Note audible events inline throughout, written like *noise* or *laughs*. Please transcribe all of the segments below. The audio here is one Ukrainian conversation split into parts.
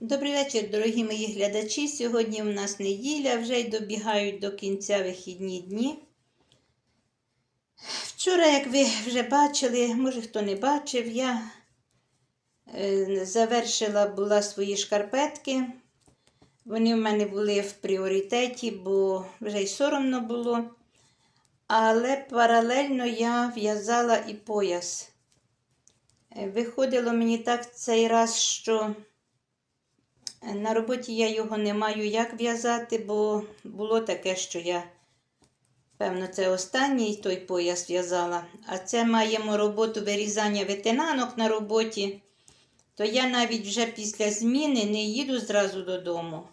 Добрий вечір, дорогі мої глядачі. Сьогодні у нас неділя, вже й добігають до кінця вихідні дні. Вчора, як ви вже бачили, може хто не бачив, я е, завершила була свої шкарпетки. Вони в мене були в пріоритеті, бо вже й соромно було. Але паралельно я в'язала і пояс. Е, Виходило мені так цей раз, що на роботі я його не маю як в'язати, бо було таке, що я, певно, це останній той пояс в'язала. А це маємо роботу вирізання ветенанок на роботі. То я навіть вже після зміни не їду зразу додому.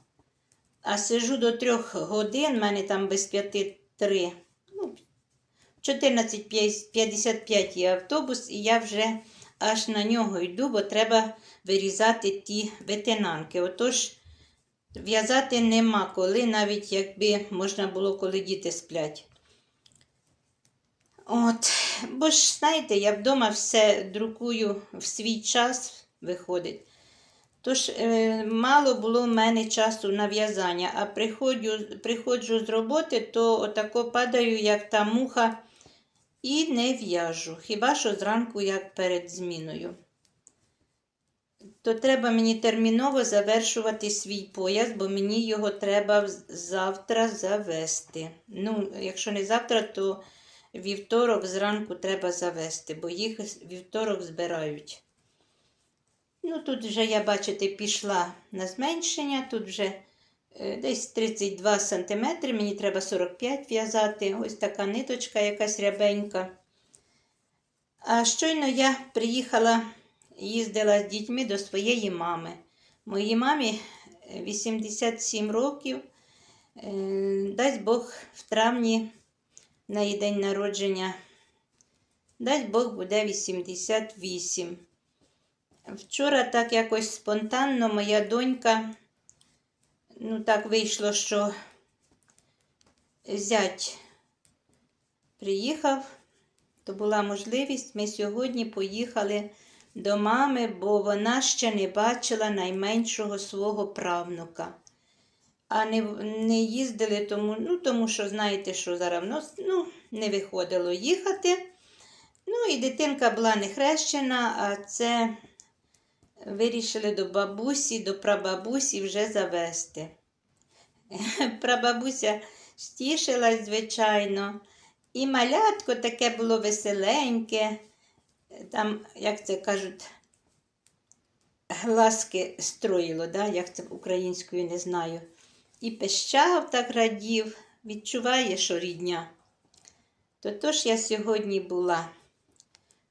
А сижу до трьох годин, в мене там без п'яти три. Ну, 14.55 є автобус, і я вже аж на нього йду, бо треба вирізати ті ветенанки. Отож, в'язати нема коли, навіть якби можна було, коли діти сплять. От, бо ж, знаєте, я вдома все друкую в свій час виходить. Тож, е, мало було в мене часу на в'язання, а приходжу, приходжу з роботи, то отако падаю, як та муха, і не в'яжу. Хіба що зранку, як перед зміною. То треба мені терміново завершувати свій пояс, бо мені його треба завтра завести. Ну, якщо не завтра, то вівторок зранку треба завести, бо їх вівторок збирають. Ну, тут вже я, бачите, пішла на зменшення, тут вже десь 32 см, мені треба 45 в'язати. Ось така ниточка якась рябенька. А щойно я приїхала, їздила з дітьми до своєї мами. Моїй мамі е, 87 років. Е, Дасть Бог в травні на її день народження. Дасть Бог буде 88. Вчора так якось спонтанно моя донька, ну так вийшло, що зять приїхав, то була можливість, ми сьогодні поїхали до мами, бо вона ще не бачила найменшого свого правнука. А не, не їздили, тому, ну, тому що знаєте, що зараз ну, не виходило їхати. Ну і дитинка була не хрещена, а це вирішили до бабусі, до прабабусі вже завести. *laughs* Прабабуся стішилась, звичайно, і малятко таке було веселеньке. Там, як це кажуть, глазки строїло, да? як це українською не знаю. І пищав так радів, відчуває, що рідня. То тож я сьогодні була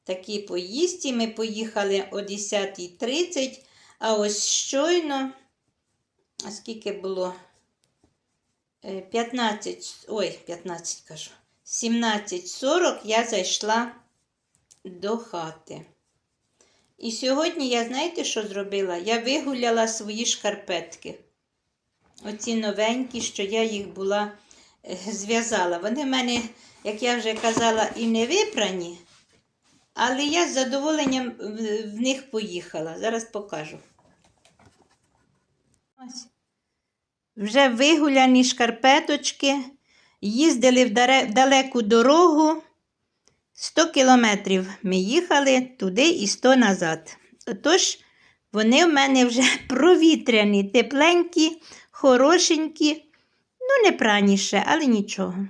в такій поїздці. Ми поїхали о 10.30, а ось щойно, а скільки було? Е, 15, ой, 15 кажу, 17.40 я зайшла до хати. І сьогодні я, знаєте, що зробила? Я вигуляла свої шкарпетки. Оці новенькі, що я їх була е, зв'язала. Вони в мене, як я вже казала, і не випрані, але я з задоволенням в, них поїхала. Зараз покажу. Вже вигуляні шкарпеточки, їздили в далеку дорогу. 100 кілометрів ми їхали туди і 100 назад. Отож, вони в мене вже *laughs* провітряні, тепленькі, хорошенькі, ну, не праніше, але нічого.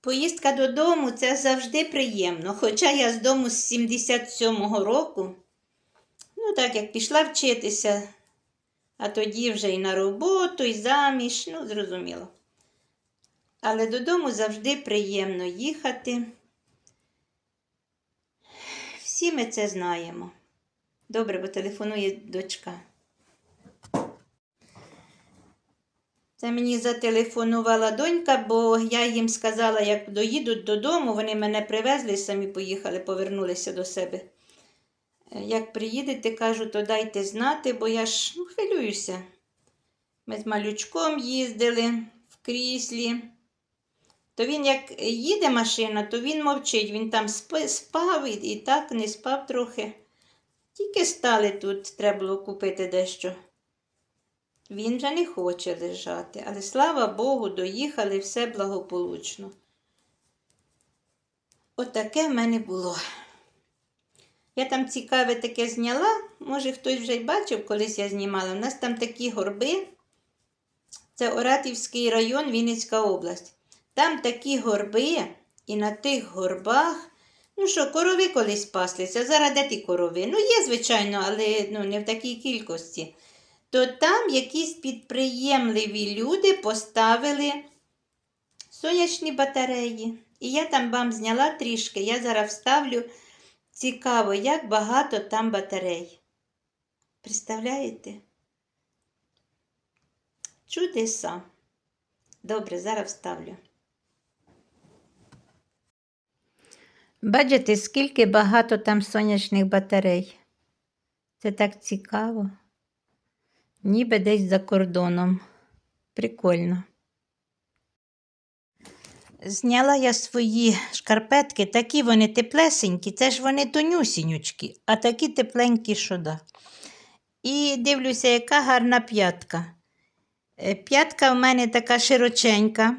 Поїздка додому це завжди приємно. Хоча я з дому з 77-го року, ну так як пішла вчитися, а тоді вже і на роботу, і заміж, ну, зрозуміло. Але додому завжди приємно їхати. Всі ми це знаємо. Добре, бо телефонує дочка. Це мені зателефонувала донька, бо я їм сказала, як доїдуть додому, вони мене привезли, самі поїхали, повернулися до себе. Е, Як приїдете, кажу, то дайте знати, бо я ж ну, хвилююся. Ми з малючком їздили в кріслі. То він, як їде машина, то він мовчить, він там спав і, і так не спав трохи. Тільки стали тут, треба було купити дещо. Він вже не хоче лежати, але слава Богу, доїхали все благополучно. Отаке в мене було. Я там цікаве таке зняла, може хтось вже й бачив, колись я знімала. У нас там такі горби. Це Оратівський район, Вінницька область. Там такі горби, і на тих горбах, ну що, корови колись паслися. Зараз де ті корови? Ну, є, звичайно, але ну, не в такій кількості. То там якісь підприємливі люди поставили сонячні батареї. І я там вам зняла трішки. Я зараз вставлю. Цікаво, як багато там батарей. Представляєте? Чудеса. Добре, зараз вставлю. Бачите, скільки багато там сонячних батарей. Це так цікаво. Ніби десь за кордоном. Прикольно. Зняла я свої шкарпетки, такі вони теплесенькі, це ж вони тонюсінючки, а такі тепленькі, що да. І дивлюся, яка гарна п'ятка. Е, П'ятка в мене така широченька,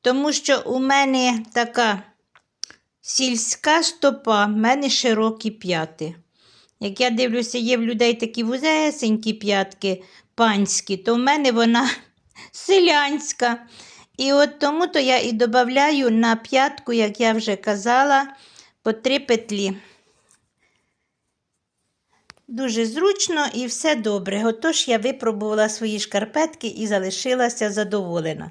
тому що у мене така сільська стопа, в мене широкі п'яти. Як я дивлюся, є в людей такі вузесенькі п'ятки панські, то в мене вона *laughs* селянська. І от тому то я і додаю на п'ятку, як я вже казала, по три петлі. Дуже зручно і все добре. Отож я випробувала свої шкарпетки і залишилася задоволена.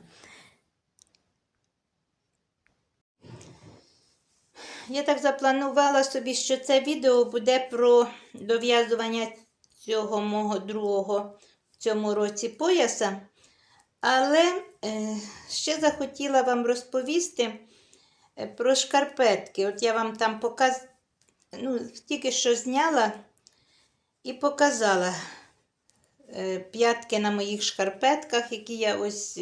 Я так запланувала собі, що це відео буде про дов'язування цього мого другого цьому році пояса. Але е, ще захотіла вам розповісти е, про шкарпетки. От я вам там показ... ну, тільки що зняла і показала е, п'ятки на моїх шкарпетках, які я ось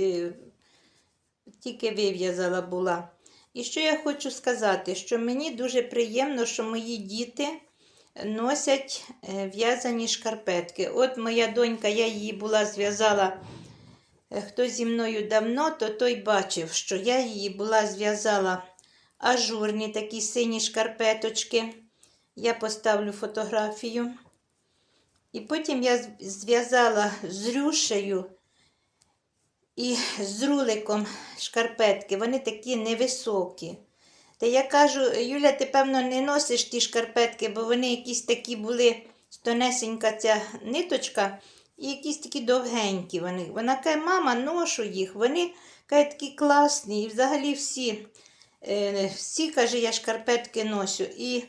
тільки вив'язала була. І що я хочу сказати, що мені дуже приємно, що мої діти носять е, в'язані шкарпетки. От моя донька, я її була зв'язала. Е, Хто зі мною давно, то той бачив, що я її була зв'язала ажурні такі сині шкарпеточки. Я поставлю фотографію. І потім я зв'язала з рюшею і з руликом шкарпетки. Вони такі невисокі. Та я кажу, Юля, ти певно не носиш ті шкарпетки, бо вони якісь такі були, тонесенька ця ниточка, і якісь такі довгенькі вони. Вона каже, мама, ношу їх. Вони каже, такі класні. І взагалі всі, е, всі, каже, я шкарпетки ношу. І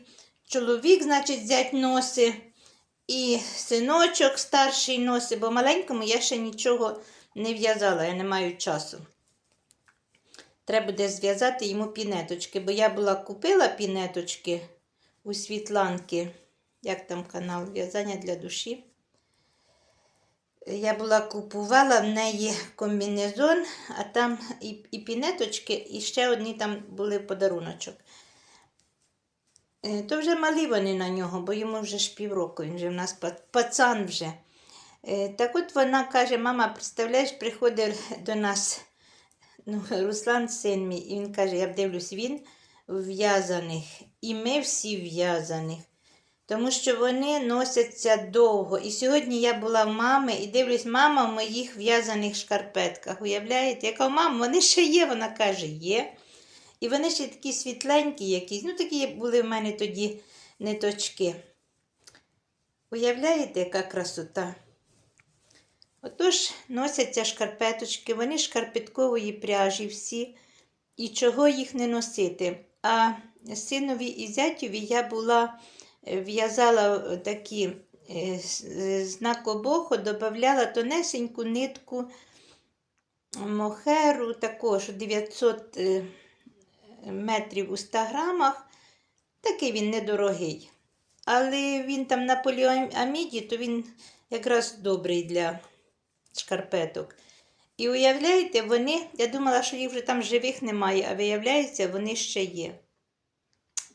чоловік, значить, зять носи, і синочок старший носить, бо маленькому я ще нічого не в'язала, я не маю часу. Треба буде зв'язати йому пінеточки, бо я була купила пінеточки у Світланки, як там канал В'язання для душі. Я була купувала в неї комбінезон, а там і, і пінеточки, і ще одні там були подаруночок. Е, То вже малі вони на нього, бо йому вже ж півроку, він вже в нас пацан вже. Е, Так от вона каже: мама, представляєш, приходив до нас ну, *laughs* Руслан, син мій, і він каже, я дивлюсь, він в'язаних, і ми всі в'язаних. Тому що вони носяться довго. І сьогодні я була в мами і дивлюсь, мама в моїх в'язаних шкарпетках. Уявляєте? Я кажу, мама, вони ще є. Вона каже, є. І вони ще такі світленькі якісь. Ну, такі були в мене тоді ниточки. Уявляєте, яка красота? Отож, носяться шкарпеточки, вони шкарпеткової пряжі всі. І чого їх не носити? А синові і зятєві я була е, в'язала такі е, е, знак обоху, додавала тонесеньку нитку мохеру, також 900 е, метрів у 100 грамах. Такий він недорогий. Але він там на поліаміді, то він якраз добрий для шкарпеток. І уявляєте, вони, я думала, що їх вже там живих немає, а виявляється, вони ще є.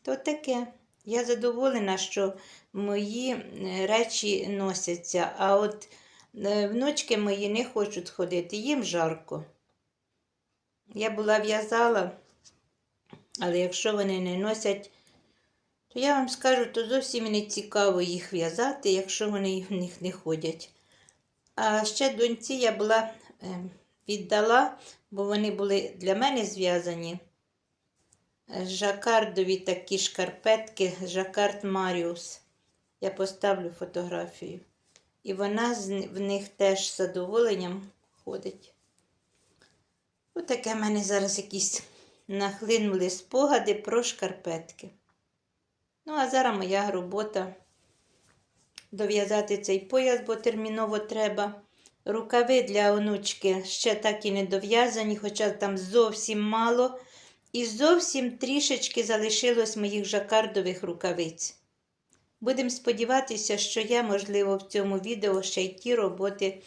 То таке. Я задоволена, що мої е, речі носяться, а от е, внучки мої не хочуть ходити, їм жарко. Я була в'язала, але якщо вони не носять, то я вам скажу, то зовсім не цікаво їх в'язати, якщо вони в них не ходять. А ще доньці я була е, віддала, бо вони були для мене зв'язані. Е, Жакардові такі шкарпетки, Жакард Маріус. Я поставлю фотографію. І вона в них теж з задоволенням ходить. Отаке в мене зараз якісь нахлинули спогади про шкарпетки. Ну, а зараз моя робота дов'язати цей пояс, бо терміново треба. Рукави для онучки ще так і не дов'язані, хоча там зовсім мало. І зовсім трішечки залишилось моїх жакардових рукавиць. Будемо сподіватися, що я, можливо, в цьому відео ще й ті роботи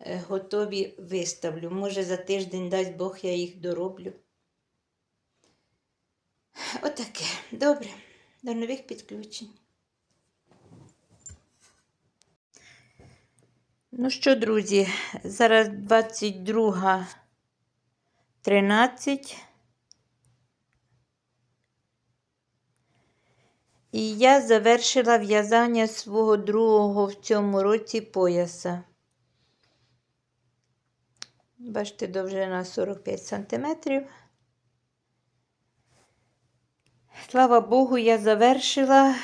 е, готові виставлю. Може, за тиждень дасть Бог, я їх дороблю. Отаке. Добре. До нових підключень. Ну що, друзі, зараз 22.13. І я завершила в'язання свого другого в цьому році пояса. Бачите, довжина 45 см. Слава Богу, я завершила.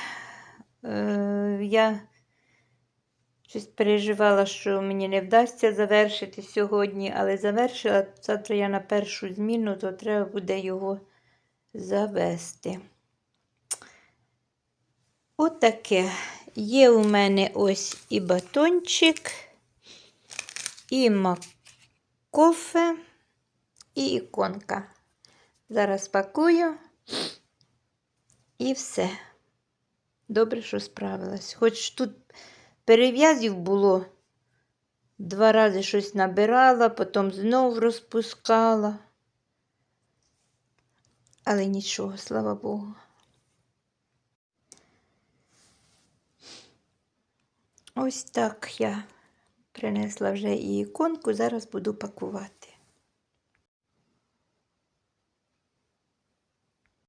Е, я щось переживала, що мені не вдасться завершити сьогодні, але завершила. Завтра я на першу зміну, то треба буде його завести. Отаке. Є у мене ось і батончик, і макофе, і іконка. Зараз пакую і все. Добре, що справилась. Хоч тут перев'язів було, два рази щось набирала, потім знов розпускала. Але нічого, слава Богу. Ось так я принесла вже і іконку, зараз буду пакувати.